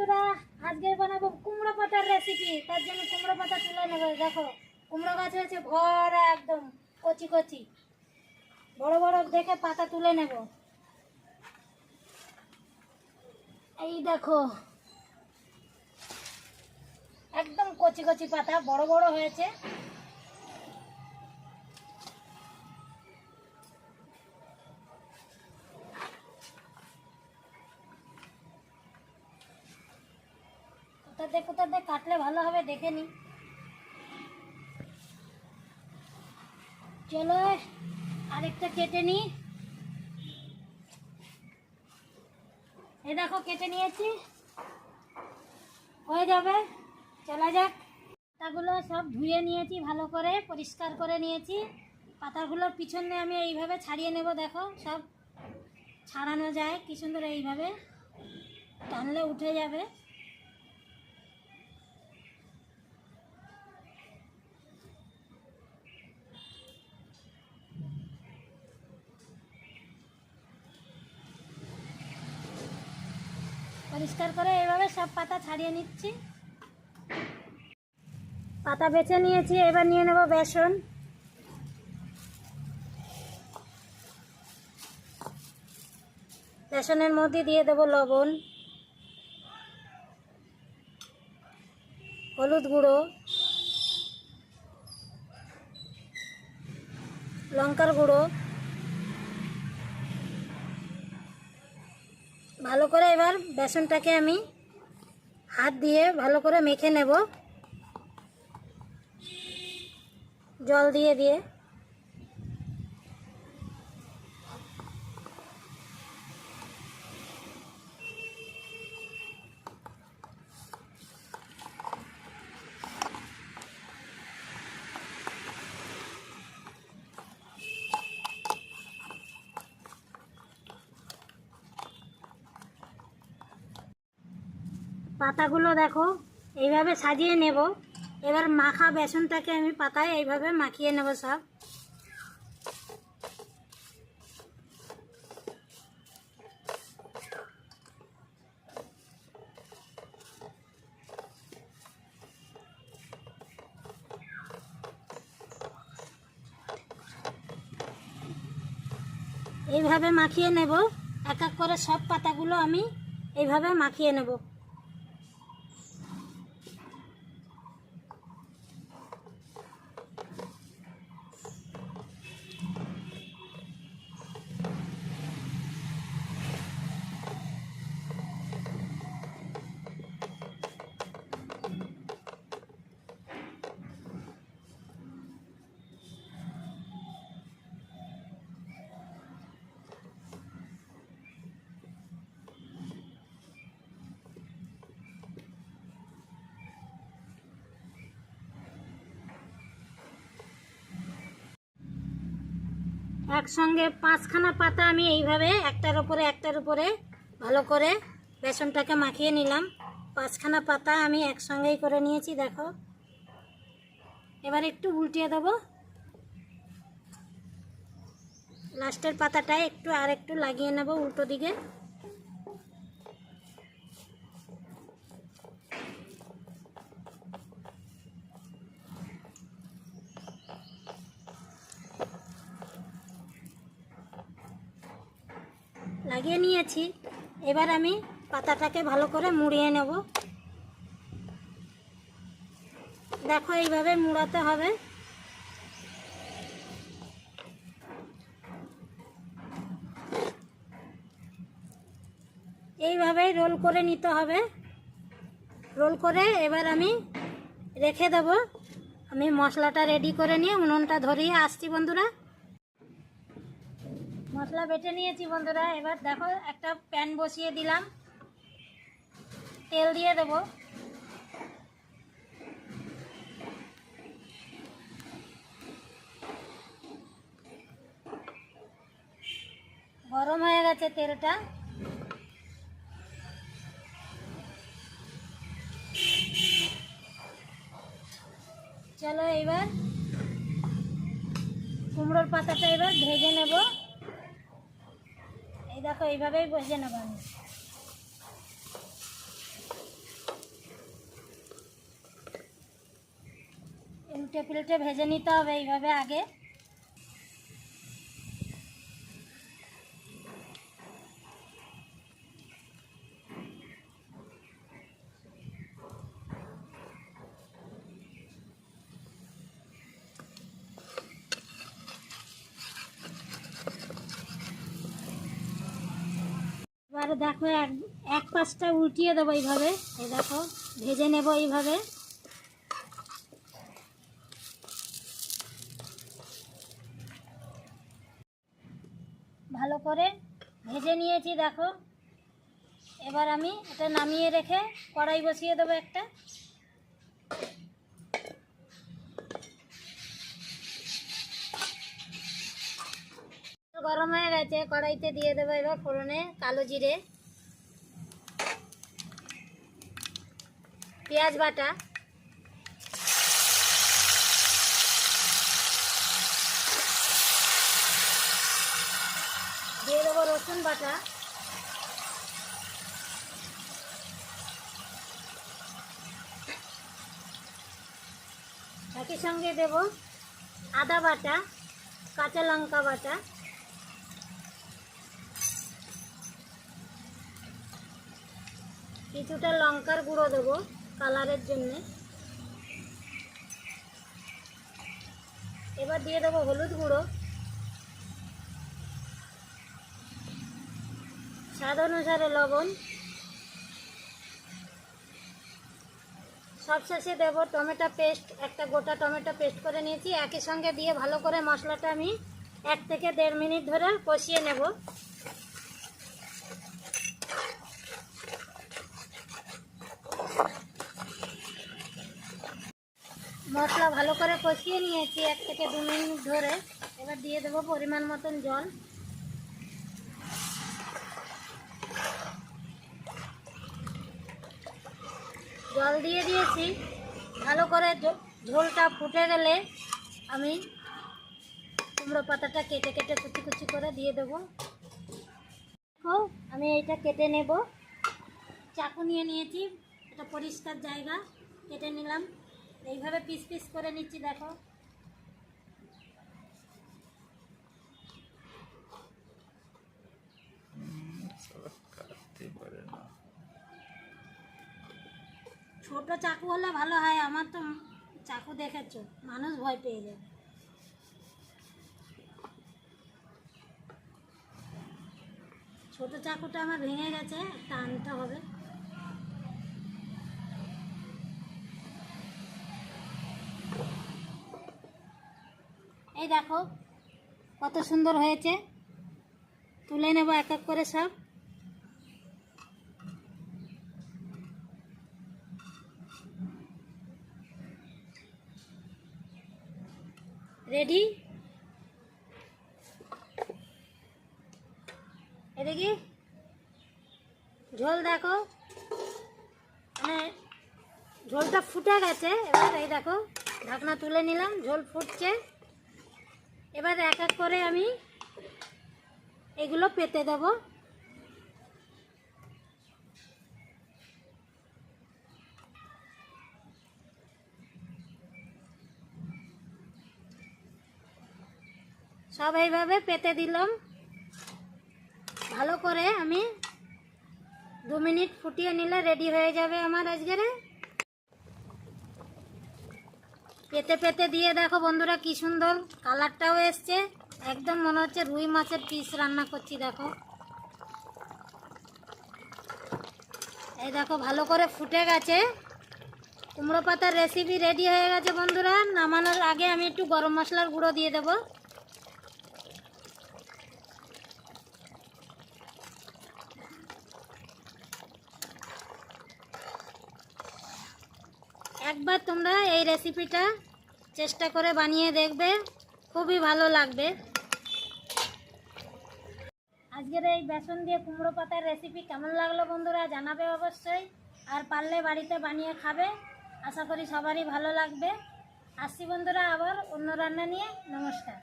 বন্ধুরা আজকে বানাবো কুমড়ো পাতার রেসিপি তার জন্য কুমড়ো পাতা তুলে নেবে, দেখো, কুমড়ো গাছ হয়েছে ভরা একদম কচি কচি। বড় বড় দেখে পাতা তুলে নেব। এই দেখো, একদম কচি কচি পাতা, বড় বড় হয়েছে। হবে দেখে নি চলো, আরেকটা কেটে নি এ দেখো, কেটে নিয়েছি। হয়ে যাবে। চলা যাক। পাতাগুলো সব ধুয়ে নিয়েছি, ভালো করে পরিষ্কার করে নিয়েছি। পাতাগুলোর পিছনে আমি এইভাবে ছাড়িয়ে নেব, দেখো, সব ছাড়ানো যায়, কি সুন্দর এইভাবে। টানলে উঠে যাবে। পরিষ্কার করে এইভাবে সব পাতা ছাড়িয়ে নিচ্ছি। পাতা বেছে নিয়েছি, এবার নিয়ে নেব বেসন। বেসনের মধ্যে দিয়ে দেব লবণ, হলুদ গুঁড়ো, লঙ্কার গুঁড়ো। ভালো করে এবার বেসনটাকে আমি হাত দিয়ে ভালো করে মেখে নেব। জল দিয়ে দিয়ে। পাতাগুলো দেখো, এইভাবে সাজিয়ে নেব। এবার মাখা বেসনটাকে আমি পাতায় এইভাবে মাখিয়ে নেব সব। এইভাবে মাখিয়ে নেব। এক এক করে সব পাতাগুলো আমি এইভাবে মাখিয়ে নেব। একসঙ্গে পাঁচখানা পাতা আমি এইভাবে, একটার উপরে একটার উপরে ভালো করে বেসনটাকে মাখিয়ে নিলাম। পাঁচখানা পাতা আমি একসঙ্গেই করে নিয়েছি, দেখো। এবার একটু উল্টিয়ে দেবো। লাস্টের পাতাটায় একটু আর একটু লাগিয়ে নেব উল্টো দিকে। লাগিয়ে নিয়েছি। এবার আমি পাতাটাকে ভালো করে মুড়িয়ে নেব। দেখো এইভাবে মুড়াতে হবে। এইভাবেই রোল করে নিতে হবে। রোল করে এবার আমি রেখে দেব। আমি মশলাটা রেডি করে নিয়ে উনুনটা ধরিয়ে আসছি বন্ধুরা। মশলা বেটে নিয়েছি বন্ধুরা। এবার দেখো, একটা প্যান বসিয়ে দিলাম। তেল দিয়ে দেবো। গরম হয়ে গেছে তেলটা। চলো এবার কুমড়োর পাতাটা এবার ভেজে নেব। এই দেখো এইভাবেই ভেজে নেব আমি। উল্টে পুলটে ভেজে নিতে হবে এইভাবে আগে। এবারে দেখো, এক এক পাশটা উল্টিয়ে দেবো এইভাবে। এই দেখো, ভেজে নেব এইভাবে। ভালো করে ভেজে নিয়েছি, দেখো। এবার আমি এটা নামিয়ে রেখে কড়াই বসিয়ে দেবো একটা। গরম হয়ে গেছে, কড়াইতে দিয়ে দেবো এবার ফোড়নে কালো জিরে, পেঁয়াজ বাটা। দিয়ে দেবো রসুন বাটা। একই সঙ্গে দেব আদা বাটা, কাঁচা লঙ্কা বাটা। কিছুটা লঙ্কার গুঁড়ো দেবো কালারের জন্যে। এবার দিয়ে দেবো হলুদ গুঁড়ো। স্বাদ অনুসারে লবণ। সবশেষে দেব টমেটো পেস্ট, একটা গোটা টমেটো পেস্ট করে নিয়েছি। একই সঙ্গে দিয়ে ভালো করে মশলাটা আমি এক থেকে দেড় মিনিট ধরে কষিয়ে নেব। মশলা ভালো করে কষিয়ে নিয়েছি এক থেকে দু মিনিট ধরে। এবার দিয়ে দেবো পরিমাণ মতন জল। জল দিয়ে দিয়েছি। ভালো করে ঝোলটা ফুটে গেলে আমি কুমড়ো পাতাটা কেটে কেটে কুচি কুচি করে দিয়ে দেবো। আমি এটা কেটে নেব। চাকু নিয়ে নিয়েছি। এটা পরিষ্কার জায়গা। কেটে নিলাম। এইভাবে পিস পিস করে নিচ্ছি, দেখো। ছোট চাকু হলে ভালো হয়, আমার তো চাকু দেখেছ, মানুষ ভয় পেয়ে যাবে ছোট চাকুটা আমার ভেঙে গেছে একটা আনতে হবে। এই দেখো, কত সুন্দর হয়েছে। তুলে নেব এক এক করে সব। রেডি কি ঝোল দেখো। মানে ঝোলটা ফুটে গেছে। এবার এই দেখো, ঢাকনা তুলে নিলাম, ঝোল ফুটছে। এবার এক এক করে আমি এগুলো পেতে দেবো। সব এইভাবে পেতে দিলাম। ভালো করে আমি দু মিনিট ফুটিয়ে নিলে রেডি হয়ে যাবে আমার আজকের। পেতে পেতে দিয়ে দেখো বন্ধুরা কি সুন্দর কালারটাও এসছে। একদম মনে হচ্ছে রুই মাছের পিস রান্না করছি, দেখো। এই দেখো, ভালো করে ফুটে গেছে। কুমড়ো পাতার রেসিপি রেডি হয়ে গেছে বন্ধুরা। নামানোর আগে আমি একটু গরম মশলার গুঁড়ো দিয়ে দেবো। একবার তোমরা এই রেসিপিটা চেষ্টা করে বানিয়ে দেখবে। খুবই ভালো লাগবে। আজকের এই বেসন দিয়ে কুমড়ো পাতার রেসিপি কেমন লাগল বন্ধুরা জানাবে অবশ্যই। আর পারলে বাড়িতে বানিয়ে খাবে। আশা করি সবারই ভালো লাগবে। আসছি বন্ধুরা আবার অন্য রান্না নিয়ে। নমস্কার।